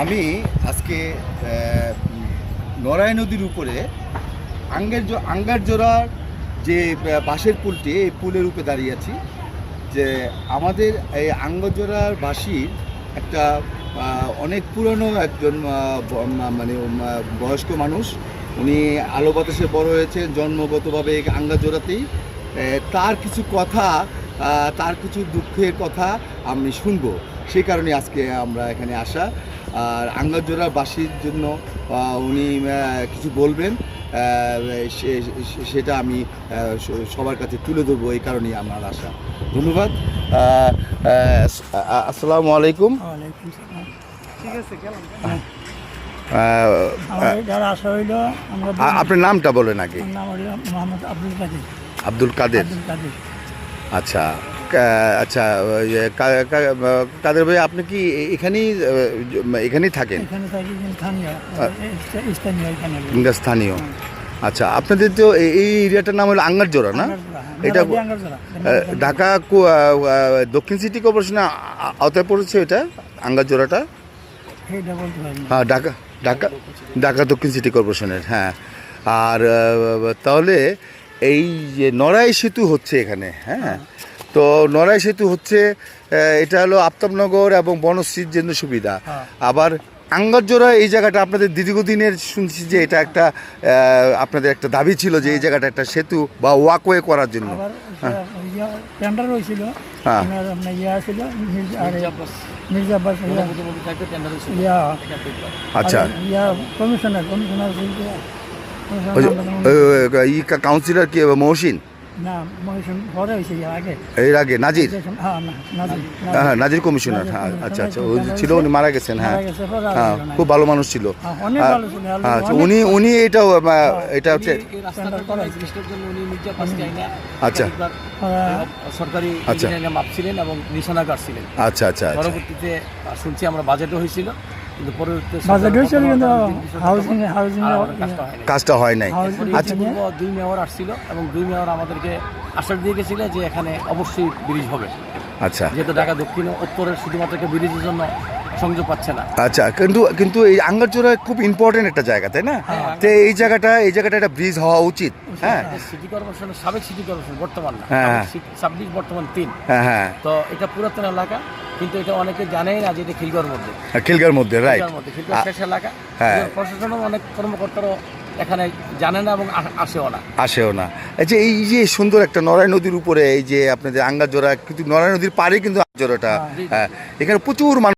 আমি আজকে নরাই নদীর উপরে আঙ্গের জো- আঙ্গার জোড়ার যে বাঁশের পুলটি, এই পুলের উপরে দাঁড়িয়ে আছি যে আমাদের এই আঙ্গজোড়ার বাসীর একটা অনেক পুরনো একজন মানে বয়স্ক মানুষ। উনি আলো বাতাসে বড় হয়েছেন, জন্মগতভাবে এই আঙ্গাজোড়াতেই তার কিছু কথা তার কিছু দুঃখের কথা আমি শুনব। সেই কারণে আজকে আমরা এখানে আসা। আর আঙ্গাজোড়া বাসীর জন্য উনি কিছু বলবেন সেটা আমি সবার কাছে তুলে ধরবো এই কারণেই আমার আশা। ধন্যবাদ। আসসালামু আলাইকুম। আপনার নামটা বলেন আগে। আব্দুল কাদের। আব্দুল কাদের। আচ্ছা। আচ্ছা কা- কাদের ভাই আপনি কি এখানেই এখানেই থাকেন? স্থানীয় আচ্ছা আপনাদের তো এই এরিয়াটার নাম হলো আঙ্গারজোড়া না? এটা ঢাকা দক্ষিণ সিটি কর্পোরেশনে আ- আ- আওতায় পড়েছে এটা আঙ্গারজোড়াটা? হ্যাঁ ঢাকা ঢাকা ঢাকা দক্ষিণ সিটি কর্পোরেশনের হ্যাঁ। আর তাহলে এই যে নড়াই সেতু হচ্ছে এখানে হ্যাঁ তো নড়াই সেতু হচ্ছে এটা হলো আফতাবনগর এবং বনশ্রীর জন্য সুবিধা। হ্যাঁ। আবার আঙ্গারজোড়া এই জায়গাটা আপনাদের দীর্ঘদিনের শুনছি যে এটা একটা আপনাদের একটা দাবি ছিল যে এই জায়গাটা একটা সেতু বা ওয়াকওয়ে করার জন্য। আবার টেন্ডার হয়েছিল। হ্যাঁ। আপনার আপনার ছিল মির্জা আরে মির্জা আব্বাস। আচ্ছা। ইয়া কাউন্সিলর কি মহসিন? না পরে হয়েছে আগে। এর আগে নাজির? হ্যাঁ নাজির হ্যাঁ নাজির। কমিশনার হ্যাঁ আচ্ছা আচ্ছা ওই ছিল উনি মারা গেছেন হ্যাঁ। আর হ্যাঁ খুব ভালো মানুষ ছিল। হ্যাঁ, হ্যাঁ, হ্যাঁ, আচ্ছা, উনি উনি এটাও এটা হচ্ছে আচ্ছা। সরকারি আচ্ছা। মাপছিলেন এবং নিশানা কাটছিলেন আচ্ছা আচ্ছা আচ্ছা। পরবর্তীতে শুনছি আমরা বাজেটও হয়েছিল। কিন্তু পরবর্তীতে বাজেট হয়েছিল কিন্তু হাউজিং হাউজিং কাজটা হয় নাই। আচ্ছা দুই মেয়র আসছিল এবং দুই মেয়র আমাদেরকে আশ্বাস দিয়ে গেছিল যে এখানে অবশ্যই ব্রিজ হবে। আচ্ছা। যেহেতু ঢাকা দক্ষিণ ও উত্তরের শুধুমাত্র ব্রিজের জন্য সংযোগ পাচ্ছে না। আচ্ছা কিন্তু কিন্তু এই আঙ্গারচোরা খুব ইম্পর্টেন্ট একটা জায়গা তাই না? তো এই জায়গাটা এই জায়গাটা একটা ব্রিজ হওয়া উচিত হ্যাঁ? সিটি কর্পোরেশনের সাবেক সিটি কর্পোরেশন বর্তমান না। হ্যাঁ। ছাব্বিশ বর্তমান তিন। হ্যাঁ হ্যাঁ। তো এটা পুরাতন এলাকা। কিন্তু এটা অনেকে জানেই না যে এটা খিলগড় মধ্যে। খিলগড় মধ্যে রাইট খিলগড় শেষ এলাকা। হ্যাঁ। প্রশাসন প্রশাসনও অনেক কর্মকর্তারও এখানে জানে না এবং আসেও না। আসেও না। আচ্ছা যে এই যে সুন্দর একটা নরায় নদীর উপরে এই যে আপনাদের আঙ্গাজোড়া কিন্তু নরায় নদীর পাড়ে কিন্তু আঙ্গাজোড়াটা হ্যাঁ এখানে প্রচুর মানুষ